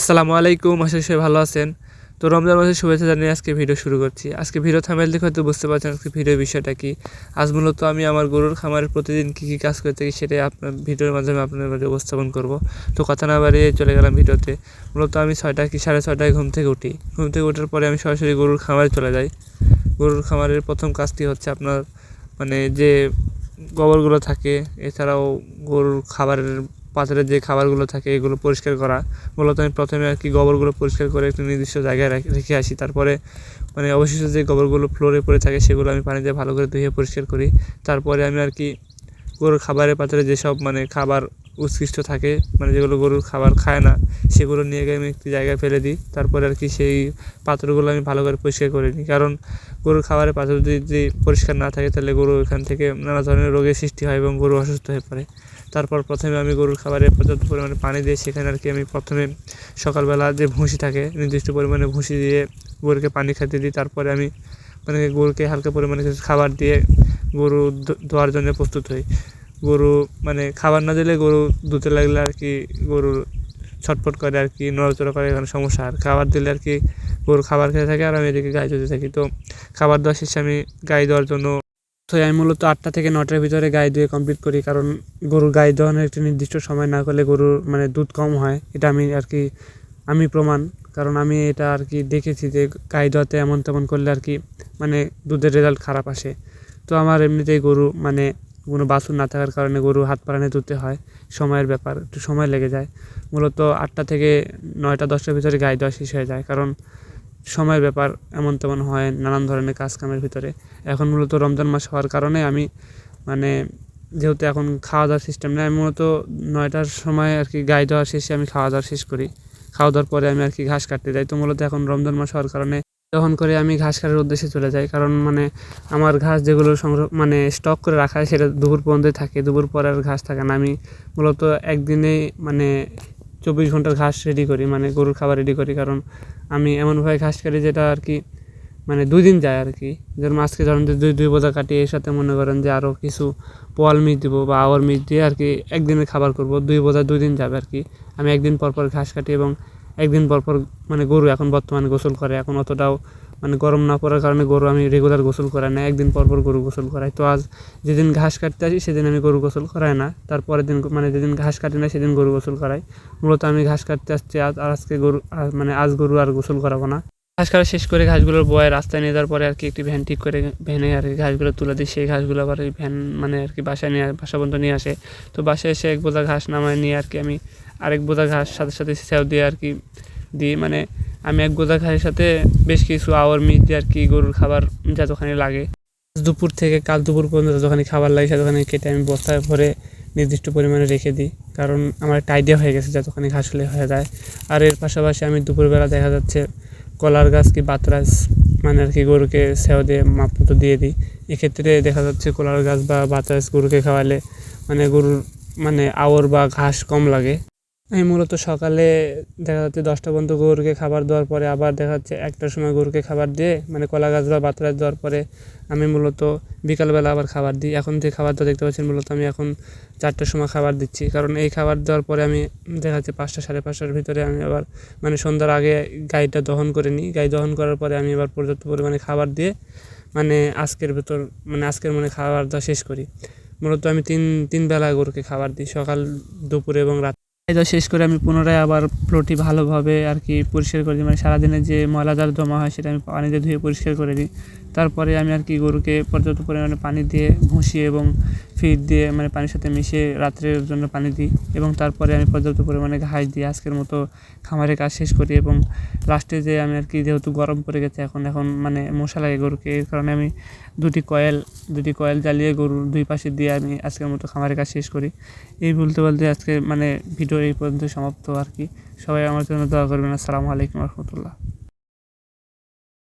আসসালামু আলাইকুম, আশা সবাই ভালো আছেন। তো রমজান মাসের শুভেচ্ছা জানিয়ে আজকে ভিডিও শুরু করছি। আজকে ভিডিও থামেল দেখে হয়তো বুঝতে পারছেন আজকে ভিডিওর বিষয়টা কি। আজ মূলত আমি আমার গরুর খামারে প্রতিদিন কী কী কাজ করে থাকি সেটাই আপনার ভিডিওর মাধ্যমে আপনার বাড়ি উপস্থাপন করব। তো কথা না বাড়িয়ে চলে গেলাম ভিডিওতে। মূলত আমি ছয়টা কি সাড়ে ছয়টায় ঘুম থেকে উঠি। ঘুম থেকে ওঠার পরে আমি সরাসরি গরুর খামারে চলে যাই। গরুর খামারের প্রথম কাজটি হচ্ছে আপনার মানে যে গোবরগুলো থাকে, এছাড়াও গরুর খাবারের পাত্রে যে খাবারগুলো থাকে এগুলো পরিষ্কার করা। মূলত আমি প্রথমে আর কি গোবরগুলো পরিষ্কার করে একটি নির্দিষ্ট জায়গায় রাখ- রেখে আসি। তারপরে মানে অবশিষ্ট যে গোবরগুলো ফ্লোরে পড়ে থাকে সেগুলো আমি পানি দিয়ে ভালো করে ধুয়ে পরিষ্কার করি। তারপরে আমি আর কি গরুর খাবারের পাত্রে যেসব মানে খাবার উৎকৃষ্ট থাকে। মানে যেগুলো গরুর খাবার খায় না, সেগুলো নিয়ে গিয়ে আমি একটি জায়গায় ফেলে দিই। তারপরে আর কি সেই পাত্রগুলো আমি ভালো করে পরিষ্কার করে নিই। কারণ গরুর খাবারের পাত্র যদি পরিষ্কার না থাকে, তাহলে গরু এখান থেকে নানা ধরনের রোগের সৃষ্টি হয় এবং গরু অসুস্থ হয়ে পড়ে। তারপর প্রথমে আমি গরুর খাবারে পর্যাপ্ত পরিমাণে পানি দিয়ে সেখানে আর কি আমি প্রথমে সকালবেলা যে ভুসি থাকে, নির্দিষ্ট পরিমাণে ভুসি দিয়ে গরুকে পানি খেতে দিই। তারপরে আমি মানে গরুকে হালকা পরিমাণে কিছু খাবার দিয়ে গরু ধোয়ার জন্য প্রস্তুত হই। গরু মানে খাবার না দিলে গরু ধুতে লাগলে আর কি গরুর ছটফট করে আর কি, নড়াচড়া করে, এখানে সমস্যা। আর খাবার দিলে আর কি গরু খাবার খেয়ে থাকে আর আমি এদিকে গায়ে ধুতে থাকি। তো খাবার দেওয়া শেষে আমি গায়ে দেওয়ার জন্য তো আমি মূলত আটটা থেকে নটার ভিতরে গায়ে ধুয়ে কমপ্লিট করি। কারণ গরুর গায়ে দেওয়ানোর একটি নির্দিষ্ট সময় না করলে গরুর মানে দুধ কম হয়। এটা আমি আর কি, আমি প্রমাণ। কারণ আমি এটা আর কি দেখেছি যে গায়ে দেওয়াতে এমন তেমন করলে আর কি মানে দুধের রেজাল্ট খারাপ আসে। তো আমার এমনিতেই গরু মানে কোনো বাছুর না থাকার কারণে গরু হাত পাড়ানে ধুতে হয়। সময়ের ব্যাপার, একটু সময় লেগে যায়। মূলত আটটা থেকে নয়টা, দশটার ভিতরে গায়ে দেওয়া শেষ হয়ে যায়। কারণ সময়ের ব্যাপার এমন তেমন হয় নানান ধরনের কাজ কামের ভিতরে। এখন মূলত রমজান মাস হওয়ার কারণে আমি মানে যেহেতু এখন খাওয়া দাওয়ার সিস্টেম নেই, আমি মূলত নয়টার সময় আর কি গায়ে দেওয়া শেষে আমি খাওয়া দাওয়া শেষ করি। খাওয়া দাওয়ার পরে আমি আর কি ঘাস কাটতে যাই। তো মূলত এখন রমজান মাস হওয়ার কারণে তখন করে আমি ঘাস কাটার উদ্দেশ্যে চলে যাই। কারণ মানে আমার ঘাস যেগুলো সংগ্রহ মানে স্টক করে রাখা হয় সেটা দুপুর পর্যন্তই থাকে। দুপুর পরে আর ঘাস থাকে না। আমি মূলত একদিনেই মানে চব্বিশ ঘণ্টার ঘাস রেডি করি মানে গরুর খাবার রেডি করি। কারণ আমি এমনভাবে ঘাস কাটি যেটা আর কি মানে দুই দিন যায় আর কি। যেমন আজকে ধরেন যে দুই দুই বোঝা কাটি, এর সাথে মনে করেন যে আরও কিছু পোয়াল মিট দিব বা আওয়ার মিট দিয়ে আর কি একদিনের খাবার করব। দুই বোঝা দুই দিন যাবে আর কি। আমি একদিন পর পর ঘাস কাটি এবং একদিন পর পর মানে গরু এখন বর্তমানে গোসল করে, এখন অতটাও মানে গরম না পড়ার কারণে গরু আমি রেগুলার গোসল করাই না, একদিন পর পর গরু গোসল করাই। তো আজ যেদিন ঘাস কাটতে আসি সেদিন আমি গরু গোসল করাই না, তারপরের দিন মানে যেদিন ঘাস কাটি না সেদিন গরু গোসল করাই। মূলত আমি ঘাস কাটতে আসছি, আজ আজকে গরু মানে আজ গরু আর গোসল করাবো না। ঘাস কাটা শেষ করে ঘাসগুলোর বয়ে রাস্তায় নিয়ে যাওয়ার পরে আর কি একটি ভ্যান ঠিক করে ভ্যানে আর কি ঘাসগুলো তুলে দিই। সেই ঘাসগুলো আবার এই ভ্যান মানে আর কি বাসায় নিয়ে বাসা পর্যন্ত নিয়ে আসে। তো বাসায় এসে এক বোঝা ঘাস নামায় নিয়ে আর কি আমি আরেক বোঝা ঘাস সাথে সাথে সেও দিয়ে আর কি দিই। মানে আমি এক বোঝা ঘাসের সাথে বেশ কিছু আওয়ার মিট দিয়ে আর কি গরুর খাবার যতখানি লাগে। দুপুর থেকে কাল দুপুর পর্যন্ত যতখানি খাবার লাগে ততখানি কেটে আমি বস্তায় ভরে নির্দিষ্ট পরিমাণে রেখে দিই। কারণ আমার একটা আইডিয়া হয়ে গেছে যতখানি ঘাস হলে হয়ে যায়। আর এর পাশাপাশি আমি দুপুরবেলা দেখা যাচ্ছে কলার গাছ কি বাতরাস মানে আর কি গরুকে সেও দিয়ে মাপ মতো দিয়ে দিই? এক্ষেত্রে দেখা যাচ্ছে কলার গাছ বা বাতাস গরুকে খাওয়ালে মানে গরুর মানে আওর বা ঘাস কম লাগে। আমি মূলত সকালে দেখা যাচ্ছে দশটা পর্যন্ত গরুকে খাবার দেওয়ার পরে আবার দেখা যাচ্ছে একটার সময় গরুকে খাবার দিয়ে মানে কলা গাছ বা বাতরাস দেওয়ার পরে আমি মূলত বিকালবেলা আবার খাবার দিই। এখন যে খাবার দেওয়া দেখতে পাচ্ছেন মূলত আমি এখন চারটার সময় খাবার দিচ্ছি। কারণ এই খাবার দেওয়ার পরে আমি দেখা যাচ্ছে পাঁচটা সাড়ে পাঁচটার ভিতরে আমি আবার মানে সন্ধ্যার আগে গাইটা দহন করে নিই। গাই দহন করার পরে আমি আবার পর্যাপ্ত পরিমাণে খাবার দিয়ে মানে আজকের ভেতর মানে আজকের মানে খাবার দাওয়া শেষ করি। মূলত আমি তিন তিন বেলা গরুকে খাবার দিই সকাল, দুপুরে এবং রাত। এটা শেষ করে আমি পুনরায় আবার প্লোটি ভালোভাবে আর কি পরিষ্কার করে দিই। মানে সারাদিনে যে ময়লাদার জমা হয় সেটা আমি পানিতে ধুয়ে পরিষ্কার করে দিই। তারপরে আমি আর কি গরুকে পর্যাপ্ত পরিমাণে পানি দিয়ে ভুষি এবং ফিড দিয়ে মানে পানির সাথে মিশিয়ে রাত্রের জন্য পানি দিই এবং তারপরে আমি পর্যাপ্ত পরিমাণে ঘাস দিই। আজকের মতো খামারের কাজ শেষ করি এবং লাস্টে যে আমি আর কি যেহেতু গরম পড়ে গেছে, এখন এখন মানে মশা লাগে গরুকে, এর কারণে আমি দুটি কয়েল দুটি কয়েল জ্বালিয়ে গরুর দুই পাশে দিয়ে আমি আজকের মতো খামারের কাজ শেষ করি। এই বলতে বলতে আজকে মানে ভিডিও এই পর্যন্ত সমাপ্ত আর কি। সবাই আমার জন্য দোয়া করবেন। আসসালামু আলাইকুম রহমতুল্লাহ।